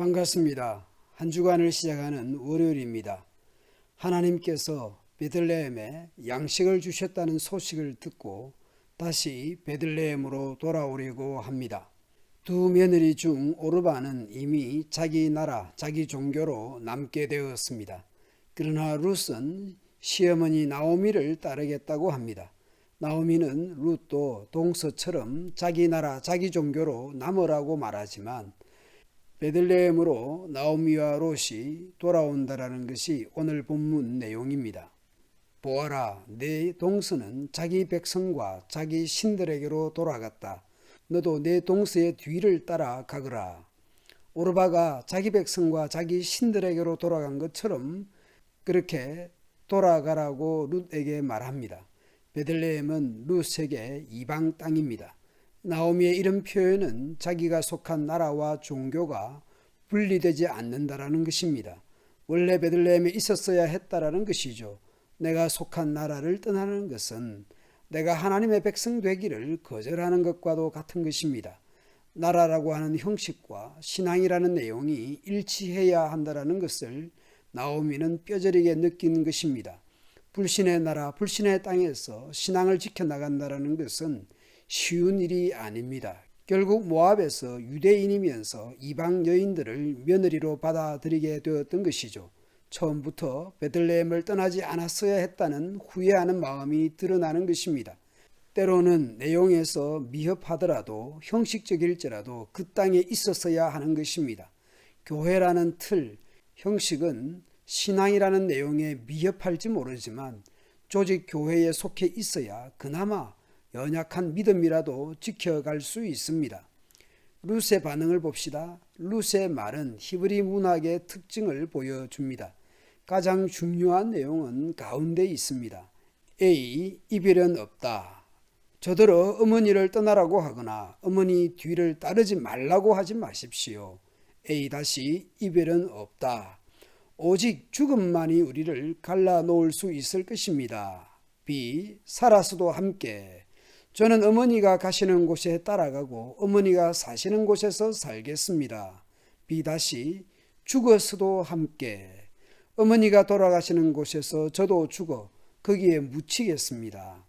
반갑습니다. 한 주간을 시작하는 월요일입니다. 하나님께서 베들레헴에 양식을 주셨다는 소식을 듣고 다시 베들레헴으로 돌아오려고 합니다. 두 며느리 중 오르바는 이미 자기 나라, 자기 종교로 남게 되었습니다. 그러나 룻은 시어머니 나오미를 따르겠다고 합니다. 나오미는 룻도 동서처럼 자기 나라, 자기 종교로 남으라고 말하지만 베들레헴으로 나오미와 롯이 돌아온다라는 것이 오늘 본문 내용입니다. 보아라, 내 동서는 자기 백성과 자기 신들에게로 돌아갔다. 너도 내 동서의 뒤를 따라 가거라. 오르바가 자기 백성과 자기 신들에게로 돌아간 것처럼 그렇게 돌아가라고 룻에게 말합니다. 베들레헴은 룻에게 이방 땅입니다. 나오미의 이런 표현은 자기가 속한 나라와 종교가 분리되지 않는다라는 것입니다. 원래 베들레헴에 있었어야 했다라는 것이죠. 내가 속한 나라를 떠나는 것은 내가 하나님의 백성 되기를 거절하는 것과도 같은 것입니다. 나라라고 하는 형식과 신앙이라는 내용이 일치해야 한다라는 것을 나오미는 뼈저리게 느낀 것입니다. 불신의 나라, 불신의 땅에서 신앙을 지켜나간다라는 것은 쉬운 일이 아닙니다. 결국 모압에서 유대인이면서 이방 여인들을 며느리로 받아들이게 되었던 것이죠. 처음부터 베들레헴을 떠나지 않았어야 했다는 후회하는 마음이 드러나는 것입니다. 때로는 내용에서 미흡하더라도 형식적일지라도 그 땅에 있었어야 하는 것입니다. 교회라는 틀, 형식은 신앙이라는 내용에 미흡할지 모르지만 조직 교회에 속해 있어야 그나마 연약한 믿음이라도 지켜갈 수 있습니다. 루스의 반응을 봅시다. 루스의 말은 히브리 문학의 특징을 보여줍니다. 가장 중요한 내용은 가운데 있습니다. A. 이별은 없다. 저더러 어머니를 떠나라고 하거나 어머니 뒤를 따르지 말라고 하지 마십시오. A. 이별은 없다. 오직 죽음만이 우리를 갈라놓을 수 있을 것입니다. B. 살아서도 함께. 저는 어머니가 가시는 곳에 따라가고 어머니가 사시는 곳에서 살겠습니다. B. 다시 죽어서도 함께. 어머니가 돌아가시는 곳에서 저도 죽어 거기에 묻히겠습니다.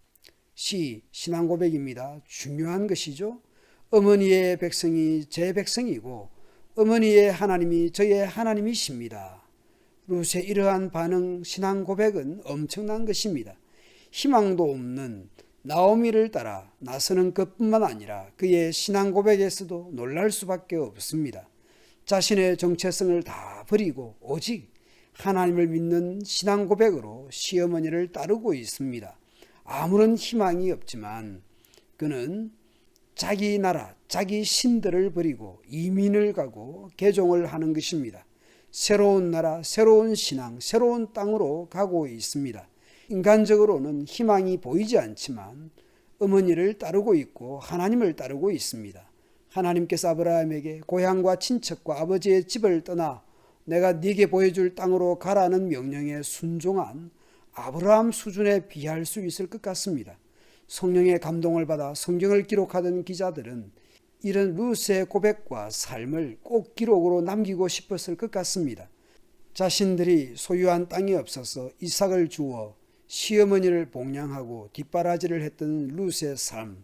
시 신앙 고백입니다. 중요한 것이죠. 어머니의 백성이 제 백성이고 어머니의 하나님이 저의 하나님이십니다. 룻의 이러한 반응 신앙 고백은 엄청난 것입니다. 희망도 없는 나오미를 따라 나서는 것뿐만 아니라 그의 신앙 고백에서도 놀랄 수밖에 없습니다. 자신의 정체성을 다 버리고 오직 하나님을 믿는 신앙 고백으로 시어머니를 따르고 있습니다. 아무런 희망이 없지만 그는 자기 나라, 자기 신들을 버리고 이민을 가고 개종을 하는 것입니다. 새로운 나라, 새로운 신앙, 새로운 땅으로 가고 있습니다. 인간적으로는 희망이 보이지 않지만 어머니를 따르고 있고 하나님을 따르고 있습니다. 하나님께서 아브라함에게 고향과 친척과 아버지의 집을 떠나 내가 네게 보여줄 땅으로 가라는 명령에 순종한 아브라함 수준에 비할 수 있을 것 같습니다. 성령의 감동을 받아 성경을 기록하던 기자들은 이런 루스의 고백과 삶을 꼭 기록으로 남기고 싶었을 것 같습니다. 자신들이 소유한 땅이 없어서 이삭을 주어 시어머니를 봉양하고 뒷바라지를 했던 루스의 삶,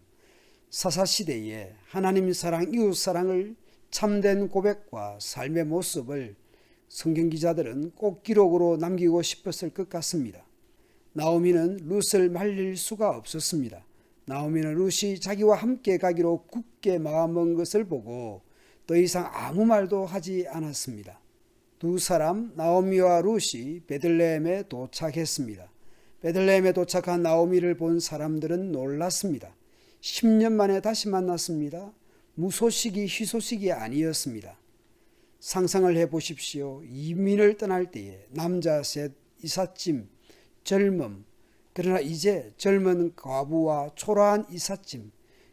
사사시대에 하나님 사랑, 이웃 사랑을 참된 고백과 삶의 모습을 성경 기자들은 꼭 기록으로 남기고 싶었을 것 같습니다. 나오미는 룻을 말릴 수가 없었습니다. 나오미는 룻이 자기와 함께 가기로 굳게 마음먹은 것을 보고 더 이상 아무 말도 하지 않았습니다. 두 사람 나오미와 룻이 베들레헴에 도착했습니다. 베들레헴에 도착한 나오미를 본 사람들은 놀랐습니다. 10년 만에 다시 만났습니다. 무소식이 희소식이 아니었습니다. 상상을 해 보십시오. 이민을 떠날 때에 남자 셋, 이삿짐, 젊음, 그러나 이제 젊은 과부와 초라한 이삿짐,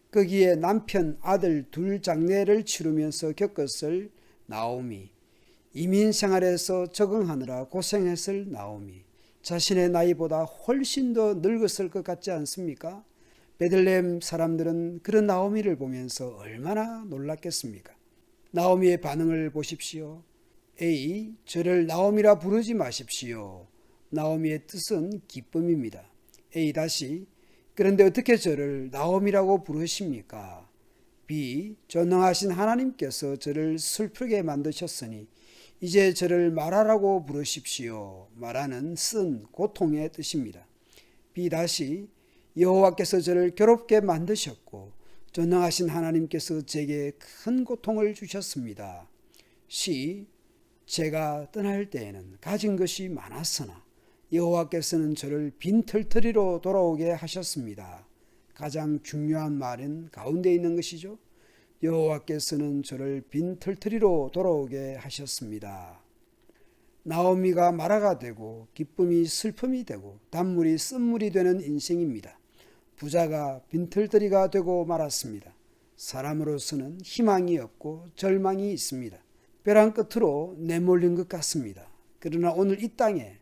거기에 남편, 아들 둘 장례를 치르면서 겪었을 나오미, 이민 생활에서 적응하느라 고생했을 나오미, 자신의 나이보다 훨씬 더 늙었을 것 같지 않습니까? 베들레헴 사람들은 그런 나오미를 보면서 얼마나 놀랐겠습니까? 나오미의 반응을 보십시오. A. 저를 나오미라 부르지 마십시오. 나오미의 뜻은 기쁨입니다. A 다시 그런데 어떻게 저를 나오미라고 부르십니까? B. 전능하신 하나님께서 저를 슬프게 만드셨으니 이제 저를 말하라고 부르십시오. 말하는 쓴 고통의 뜻입니다. B 다시 여호와께서 저를 괴롭게 만드셨고 전능하신 하나님께서 제게 큰 고통을 주셨습니다. C 제가 떠날 때에는 가진 것이 많았으나 여호와께서는 저를 빈털터리로 돌아오게 하셨습니다. 가장 중요한 말은 가운데 있는 것이죠. 여호와께서는 저를 빈털터리로 돌아오게 하셨습니다. 나오미가 마라가 되고 기쁨이 슬픔이 되고 단물이 쓴물이 되는 인생입니다. 부자가 빈털터리가 되고 말았습니다. 사람으로서는 희망이 없고 절망이 있습니다. 벼랑 끝으로 내몰린 것 같습니다. 그러나 오늘 이 땅에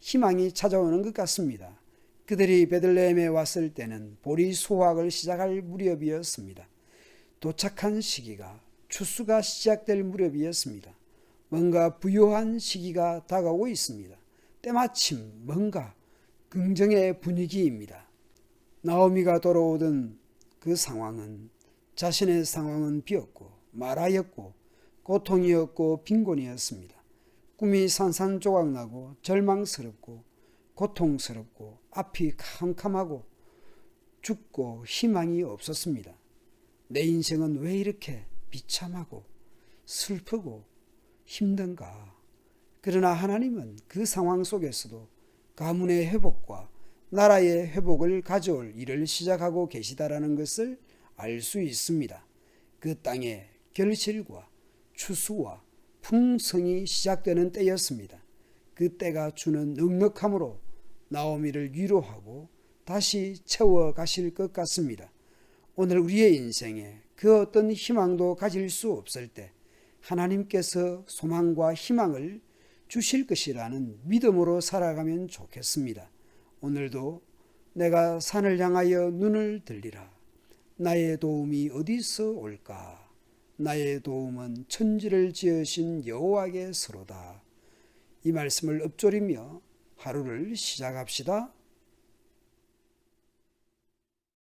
희망이 찾아오는 것 같습니다. 그들이 베들레헴에 왔을 때는 보리 수확을 시작할 무렵이었습니다. 도착한 시기가 추수가 시작될 무렵이었습니다. 뭔가 부요한 시기가 다가오고 있습니다. 때마침 뭔가 긍정의 분위기입니다. 나오미가 돌아오던 그 상황은 자신의 상황은 비었고 말하였고 고통이었고 빈곤이었습니다. 꿈이 산산조각나고 절망스럽고 고통스럽고 앞이 캄캄하고 죽고 희망이 없었습니다. 내 인생은 왜 이렇게 비참하고 슬프고 힘든가? 그러나 하나님은 그 상황 속에서도 가문의 회복과 나라의 회복을 가져올 일을 시작하고 계시다라는 것을 알 수 있습니다. 그 땅에 결실과 추수와 풍성이 시작되는 때였습니다. 그 때가 주는 넉넉함으로 나오미를 위로하고 다시 채워 가실 것 같습니다. 오늘 우리의 인생에 그 어떤 희망도 가질 수 없을 때 하나님께서 소망과 희망을 주실 것이라는 믿음으로 살아가면 좋겠습니다. 오늘도 내가 산을 향하여 눈을 들리라. 나의 도움이 어디서 올까? 나의 도움은 천지를 지으신 여호와께서로다. 이 말씀을 읊조리며 하루를 시작합시다.